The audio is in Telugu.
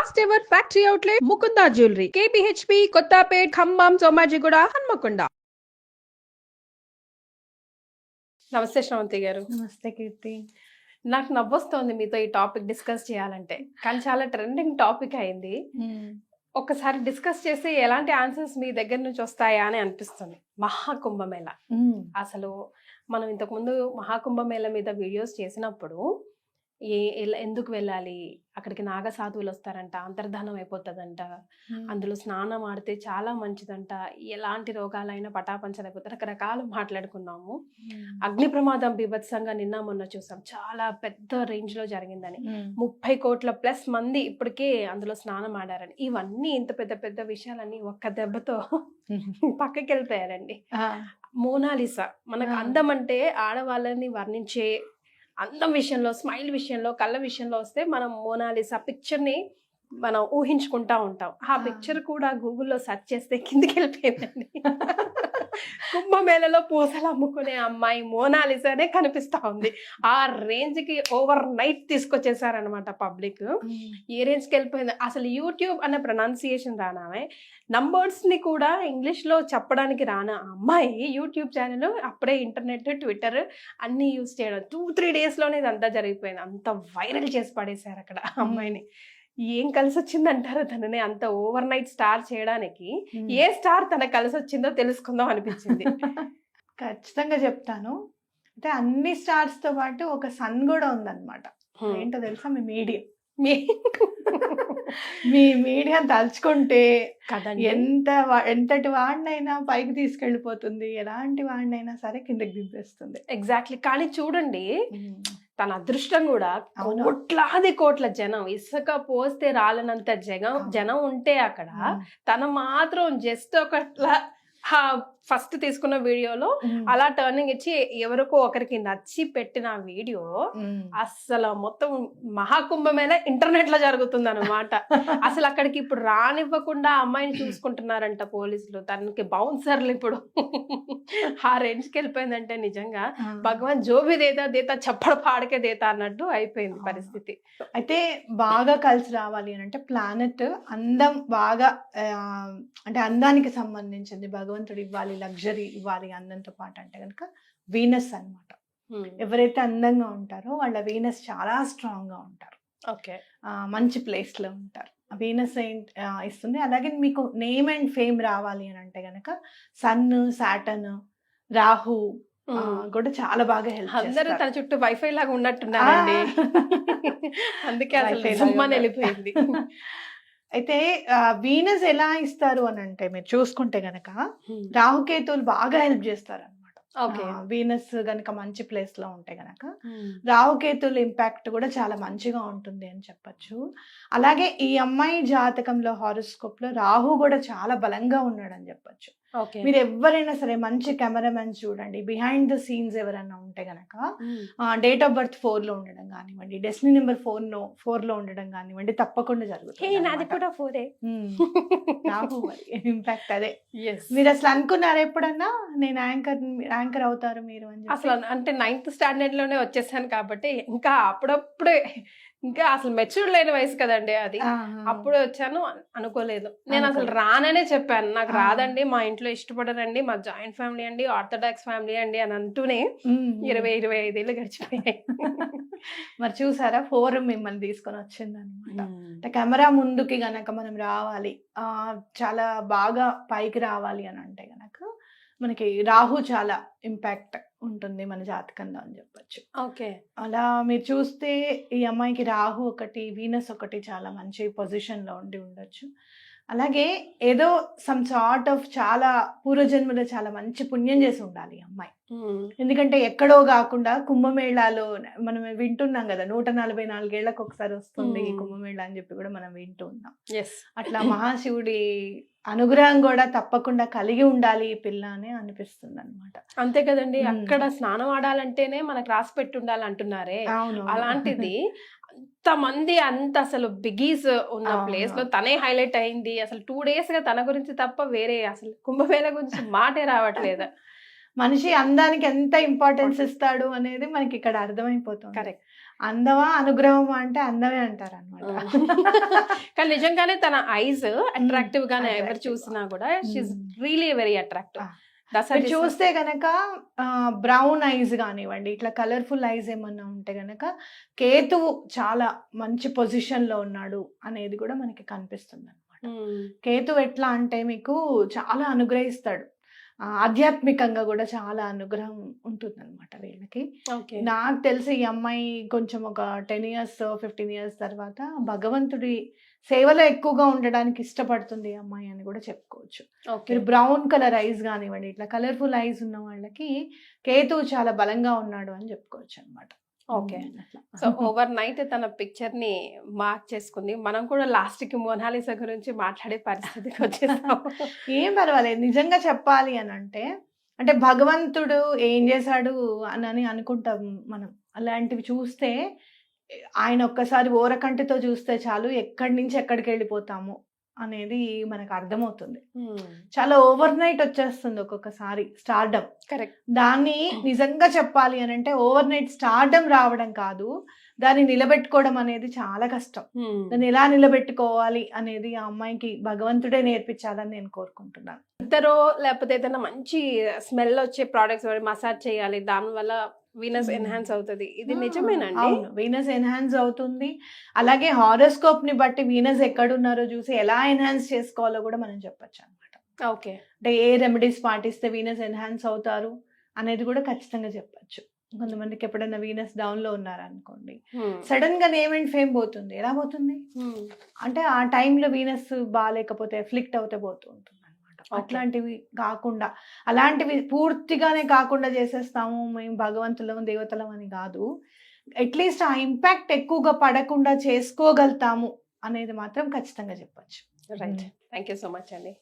First ever factory outlet Mukunda jewellery KPHB Kothapet Khammam Somajiguda Hanamkonda నమస్తే శ్రవంతి గారు. నమస్తే కీర్తి. నాకు నవ్వొస్తోంది మీతో ఈ టాపిక్ డిస్కస్ చేయాలంటే. కానీ చాలా ట్రెండింగ్ టాపిక్ అయింది. ఒక్కసారి డిస్కస్ చేసి ఎలాంటి ఆన్సర్స్ మీ దగ్గర నుంచి వస్తాయా అని అనిపిస్తుంది. మహాకుంభమేళ. అసలు మనం ఇంతకుముందు మహాకుంభమేళ మీద వీడియోస్ చేసినప్పుడు ఏ ఎందుకు వెళ్ళాలి? అక్కడికి నాగ సాధువులు వస్తారంట అంతర్ధానం అయిపోతుందంట. అందులో స్నానం ఆడితే చాలా మంచిదంట. ఎలాంటి రోగాలైనా పటాపంచలైపోతాయి రకరకాలు మాట్లాడుకున్నాము. అగ్ని ప్రమాదం బీభత్సంగా నిన్న మొన్న చూసాం. చాలా పెద్ద రేంజ్లో జరిగిందని ముప్పై కోట్ల ప్లస్ మంది ఇప్పటికే అందులో స్నానం ఆడారని. ఇవన్నీ ఇంత పెద్ద పెద్ద విషయాలన్నీ ఒక్క దెబ్బతో పక్కకి వెళ్ళిపోయారండి మోనాలిసా. మనకు. అందం అంటే ఆడవాళ్ళని వర్ణించే అందం విషయంలో స్మైల్ విషయంలో కళ్ళ విషయంలో వస్తే మనం మోనాలిసా పిక్చర్ని మనం ఊహించుకుంటా ఉంటాం ఆ. పిక్చర్ కూడా గూగుల్లో సెర్చ్ చేస్తే కిందికి వెళ్ళిపోయిందండి కుంభమేళలో పూసలు అమ్ముకునే అమ్మాయి మోనాలిసానే కనిపిస్తా ఉంది. ఆ రేంజ్కి ఓవర్ నైట్ తీసుకొచ్చేసారనమాట పబ్లిక్. ఏ రేంజ్కి వెళ్ళిపోయింది. అసలు యూట్యూబ్ అనే ప్రొనౌన్సియేషన్ రానామే నంబర్స్ని కూడా ఇంగ్లీష్లో చెప్పడానికి రానా? అమ్మాయి యూట్యూబ్ ఛానల్ అప్పుడే ఇంటర్నెట్ ట్విట్టర్ అన్ని యూజ్ చేయడం. టూ త్రీ డేస్లోనే ఇదంతా జరిగిపోయింది. అంత వైరల్ చేసి పడేశారు అక్కడ అమ్మాయిని. ఏం కలిసి వచ్చిందంటారు తనని అంత ఓవర్ నైట్ స్టార్ చేయడానికి? ఏ స్టార్ తనకు కలిసి వచ్చిందో తెలుసుకుందాం అనిపించింది. ఖచ్చితంగా చెప్తాను. అంటే అన్ని స్టార్స్తో పాటు ఒక సన్ కూడా ఉందన్నమాట. ఏంటో తెలుసా? మీ మీడియం. మీ- మీడియం తలుచుకుంటే ఎంత ఎంతటి వాడినైనా పైకి తీసుకెళ్ళిపోతుంది. ఎలాంటి వాడినైనా సరే కిందకి దింపేస్తుంది. ఎగ్జాక్ట్లీ కానీ చూడండి తన అదృష్టం కూడా. కోట్లాది కోట్ల జనం ఇసుక పోస్తే రాలనంత జనం. జనం ఉంటే అక్కడ తన మాత్రం జస్ట్ ఒక ఫస్ట్ తీసుకున్న వీడియోలో అలా టర్నింగ్ ఇచ్చి ఎవరికో ఒకరికి నచ్చి పెట్టిన వీడియో అసలు మొత్తం మహాకుంభమైన ఇంటర్నెట్లో జరుగుతుంది అనమాట అసలు అక్కడికి ఇప్పుడు రానివ్వకుండా అమ్మాయిని చూసుకుంటున్నారంట పోలీసులు. తనకి బౌన్సర్లు ఇప్పుడు. ఆ రేంజ్కి వెళ్ళిపోయిందంటే నిజంగా భగవాన్ జో భీ దేతా దేతా చప్పడ పాడకే దేతా అన్నట్టు అయిపోయింది పరిస్థితి. అయితే బాగా కలిసి రావాలి అని అంటే ప్లానెట్ అందం బాగా అంటే అందానికి సంబంధించింది భగవంతుడు ఇవ్వాలి లగ్జరీ ఇవ్వాలి అందంతో పాటు అంటే కనుక వీనస్ అన్నమాట. ఎవరైతే అందంగా ఉంటారో వాళ్ళ వీనస్ చాలా స్ట్రాంగ్గా ఉంటారు. ఓకే. మంచి ప్లేస్లో ఉంటారు వీనస్ ఏంటి ఇస్తుంది. అలాగే మీకు నేమ్ అండ్ ఫేమ్ రావాలి అని అంటే గనక సన్ సాటర్న్ రాహు ఆ, కూడా చాలా బాగా హెల్ప్ అందరూ తన చుట్టూ వైఫై లాగా ఉన్నట్టున్నారండి. అందుకే అసలు. వెళ్ళిపోయింది. అయితే వీనస్ ఎలా ఇస్తారు అని అంటే మీరు చూసుకుంటే గనక రాహుకేతువులు బాగా హెల్ప్ చేస్తారు అనమాట ఓకే వీనస్ గనక మంచి ప్లేస్లో ఉంటే గనక రాహుకేతువుల ఇంపాక్ట్ కూడా చాలా మంచిగా ఉంటుంది అని చెప్పొచ్చు. అలాగే ఈ అమ్మాయి జాతకంలో హారోస్కోప్లో రాహు కూడా చాలా బలంగా ఉన్నాడు అని చెప్పొచ్చు. మీరు ఎవరైనా సరే మంచి కెమెరామెన్స్ చూడండి. బిహైండ్ ద సీన్స్ ఎవరైనా ఉంటే గనక డేట్ ఆఫ్ బర్త్ ఫోర్లో ఉండడం కానివ్వండి డెస్టినీ నెంబర్ ఫోర్లో ఫోర్లో ఉండడం కానివ్వండి తప్పకుండా జరుగుతుంది నాది. కూడా ఫోరే. రాహు ఇంపాక్ట్ అదే. మీరు అసలు అనుకున్నారా ఎప్పుడన్నా నేను యాంకర్ యాంకర్ అవుతారు మీరు అని? అసలు అంటే నైన్త్ స్టాండర్డ్లోనే వచ్చేసాను కాబట్టి ఇంకా అప్పుడప్పుడే ఇంకా అసలు మెచ్యూర్ లేని వయసు కదండి అది. అప్పుడే వచ్చాను అన్- అనుకోలేదు. నేను అసలు. రాననే చెప్పాను. నాకు. రాదండి మా ఇంట్లో ఇష్టపడరండి మా జాయింట్ ఫ్యామిలీ అండి ఆర్థోడాక్స్ ఫ్యామిలీ అండి అని అంటూనే ఇరవై ఇరవై ఐదేళ్ళు గడిచిపోయాయి. మరి చూసారా ఫోర్ మిమ్మల్ని తీసుకొని వచ్చింది అనమాట అంటే కెమెరా ముందుకి గనక మనం రావాలి చాలా బాగా పైకి రావాలి అని అంటే గనక మనకి రాహు చాలా ఇంపాక్ట్ ఉంటుంది మన జాతకంలో అని చెప్పొచ్చు. ఓకే. అలా మీరు చూస్తే ఈ అమ్మాయికి రాహు ఒకటి వీనస్ ఒకటి చాలా మంచి పొజిషన్లో ఉండి ఉండొచ్చు. అలాగే ఏదో సమ్ సార్ట్ ఆఫ్ చాలా పూర్వజన్మలో చాలా మంచి పుణ్యం చేసి ఉండాలి ఈ అమ్మాయి. ఎందుకంటే ఎక్కడో కాకుండా కుంభమేళాలో మనం వింటున్నాం కదా నూట నలభై నాలుగేళ్ళకు ఒకసారి వస్తుంది ఈ. కుంభమేళా అని చెప్పి కూడా మనం వింటూ ఉన్నాం. అట్లా మహాశివుడి అనుగ్రహం కూడా తప్పకుండా కలిగి ఉండాలి ఈ పిల్ల అని అనిపిస్తుంది అనమాట అంతే కదండి. అక్కడ స్నానం ఆడాలంటేనే మనకు రాసి పెట్టి ఉండాలి అంటున్నారే అలాంటిది అంత మంది అంత అసలు బిగీస్ ఉన్న. ప్లేస్లో తనే హైలైట్ అయింది. అసలు టూ డేస్గా తన గురించి తప్ప వేరే అసలు కుంభమేళ గురించి మాటే రావట్లేదు. మనిషి అందానికి ఎంత ఇంపార్టెన్స్ ఇస్తాడు అనేది మనకి ఇక్కడ అర్థమైపోతుంది. కరెక్ట్ అందమా అనుగ్రహమా అంటే అందమే అంటారు అనమాట కానీ నిజంగానే తన ఐస్ అట్రాక్టివ్ గానే ఎవరు. చూసినా కూడా షీఈ్. రియలీ వెరీ అట్రాక్టివ్ చూస్తే గనక బ్రౌన్ ఐస్ కానివ్వండి ఇట్లా కలర్ఫుల్ ఐస్ ఏమన్నా ఉంటే గనక కేతువు చాలా మంచి పొజిషన్లో ఉన్నాడు అనేది కూడా మనకి కనిపిస్తుంది అనమాట కేతు ఎట్లా అంటే మీకు చాలా అనుగ్రహిస్తాడు. ఆధ్యాత్మికంగా కూడా చాలా అనుగ్రహం ఉంటుంది అనమాట వీళ్ళకి నాకు తెలిసి ఈ అమ్మాయి కొంచెం ఒక టెన్ ఇయర్స్ ఫిఫ్టీన్ ఇయర్స్ తర్వాత భగవంతుడి సేవలో ఎక్కువగా ఉండడానికి ఇష్టపడుతుంది అమ్మాయి అని కూడా చెప్పుకోవచ్చు. మీరు బ్రౌన్ కలర్ ఐస్ కానివ్వండి ఇట్లా కలర్ఫుల్ ఐస్ ఉన్న వాళ్ళకి కేతువు చాలా బలంగా ఉన్నాడు అని చెప్పుకోవచ్చు అనమాట ఓకే. సో ఓవర్ నైట్ తన పిక్చర్ని మార్క్ చేసుకుంది. మనం కూడా లాస్ట్కి మొనాలిసా గురించి మాట్లాడే పరిస్థితికి వచ్చేసాం. ఏం పర్వాలేదు. నిజంగా చెప్పాలి అని అంటే అంటే భగవంతుడు ఏం చేశాడు అని అని అనుకుంటాం మనం. అలాంటివి చూస్తే ఆయన ఒక్కసారి ఓరకంటితో చూస్తే చాలు ఎక్కడి నుంచి ఎక్కడికి వెళ్ళిపోతాము. అనేది మనకు అర్థమవుతుంది. చాలా ఓవర్ నైట్ వచ్చేస్తుంది ఒక్కొక్కసారి స్టార్డమ్. కరెక్ట్. దాన్ని నిజంగా చెప్పాలి అని అంటే ఓవర్ నైట్ స్టార్డమ్ రావడం కాదు. దాన్ని నిలబెట్టుకోవడం అనేది చాలా కష్టం. దాన్ని ఎలా నిలబెట్టుకోవాలి అనేది ఆ అమ్మాయికి భగవంతుడే నేర్పించాలని నేను కోరుకుంటున్నాను. ఇద్దరు లేకపోతే ఏదైనా మంచి స్మెల్ వచ్చే ప్రోడక్ట్స్ మసాజ్ చేయాలి దాని వల్ల వీనస్. ఎన్హాన్స్ అవుతుంది. ఇది నిజమేనండి? అవును. వీనస్ ఎన్హాన్స్ అవుతుంది. అలాగే హారోస్కోప్ని బట్టి వీనస్ ఎక్కడున్నారో చూసి ఎలా ఎన్హాన్స్ చేసుకోవాలో కూడా మనం చెప్పొచ్చు అనమాట ఓకే. అంటే ఏ రెమెడీస్ పాటిస్తే వీనస్ ఎన్హాన్స్ అవుతారు అనేది కూడా ఖచ్చితంగా చెప్పొచ్చు. కొంతమందికి ఎప్పుడైనా వీనస్ డౌన్లో ఉన్నారనుకోండి. సడన్గా నేమ్ అండ్ ఫేమ్ పోతుంది. ఎలా పోతుంది? అంటే ఆ టైంలో వీనస్ బాగాలేకపోతే ఎఫ్లిక్ట్ అవుతే పోతూ ఉంటుంది. అట్లాంటివి కాకుండా అలాంటివి పూర్తిగానే కాకుండా చేసేస్తాము మేము భగవంతులం దేవతలం అని కాదు. అట్లీస్ట్ ఆ ఇంపాక్ట్ ఎక్కువగా పడకుండా చేసుకోగలుగుతాము అనేది మాత్రం ఖచ్చితంగా చెప్పొచ్చు. Right. Thank you so much అండి.